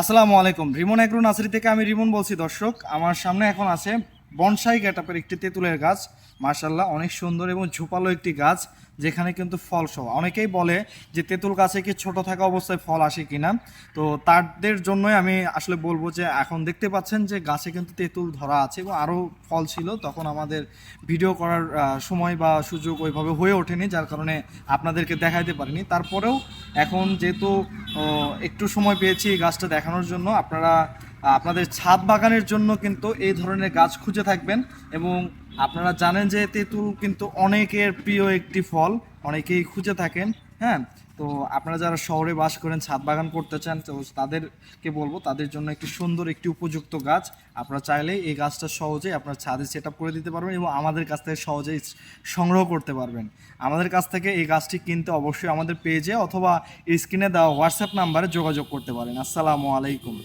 আসসালামু আলাইকুম। Rimon agro nursery থেকে আমি রিমন বলছি, দর্শক। আমার সামনে এখন আছে বনসাই গ্যাটাপের একটি তেঁতুলের গাছ। মার্শাল্লাহ অনেক সুন্দর এবং ঝোপালো একটি গাছ, যেখানে কিন্তু ফল সহ। অনেকেই বলে যে তেঁতুল গাছে কি ছোট থাকা অবস্থায় ফল আসে কিনা? তো তাদের জন্যই আমি আসলে বলব যে, এখন দেখতে পাচ্ছেন যে গাছে কিন্তু তেঁতুল ধরা আছে এবং আরও ফল ছিল। তখন আমাদের ভিডিও করার সময় বা সুযোগ ওইভাবে হয়ে ওঠেনি, যার কারণে আপনাদেরকে দেখাইতে পারিনি। তারপরেও এখন যেহেতু একটু সময় পেয়েছি এই গাছটা দেখানোর জন্য। আপনারা আপনাদের ছাদ বাগানের জন্য কিন্তু এই ধরনের গাছ খুঁজে থাকবেন এবং আপনারা জানেন যে তেঁতুল কিন্তু অনেকের প্রিয় একটি ফল, অনেকেই খুঁজে থাকেন। হ্যাঁ তো আপনারা যারা শহরে বাস করেন, ছাদ বাগান করতে চান, তো তাদেরকে বলব, তাদের জন্য একটি সুন্দর একটি উপযুক্ত গাছ। আপনারা চাইলে এই গাছটা সহজেই আপনার ছাদে সেট করে দিতে পারবেন এবং আমাদের কাছ থেকে সহজেই সংগ্রহ করতে পারবেন। আমাদের কাছ থেকে এই গাছটি কিনতে অবশ্যই আমাদের পেজে অথবা স্ক্রিনে দেওয়া হোয়াটসঅ্যাপ নাম্বারে যোগাযোগ করতে পারেন। আসসালামু আলাইকুম।